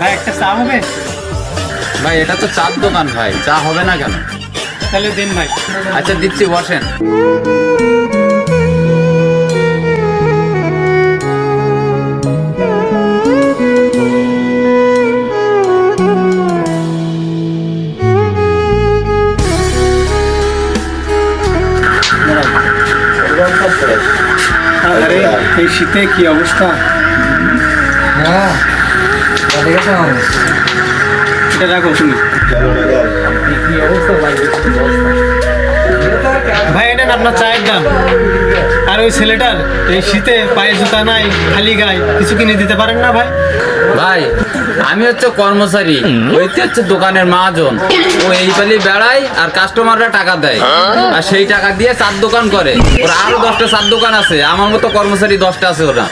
ভাই একটা চা হবে? ভাই এটা তো চার দোকান ভাই চা হবে না কেন? তাহলে দিন ভাই। আচ্ছা দিচ্ছি বসেন। আরে এই শীতে কি অবস্থা? এটা রাখো ভাই, এটা আপনার চায়ের দাম। আর ওই ছেলেটার এই শীতে পায়ে জুতা নাই, খালি গায়ে, কিছু কিনে দিতে পারেন না ভাই? ভাই, আমি হচ্ছে কর্মচারী ওইতে হচ্ছে দোকানের মহাজন। ও এই পালি বেড়ায় আর কাস্টমাররা টাকা দেয়। আর সেই টাকা দিয়ে চার দোকান করে। ওরা আরও দশটা চার দোকান আছে। আমার মতো কর্মচারী দশটা আছে ওরা।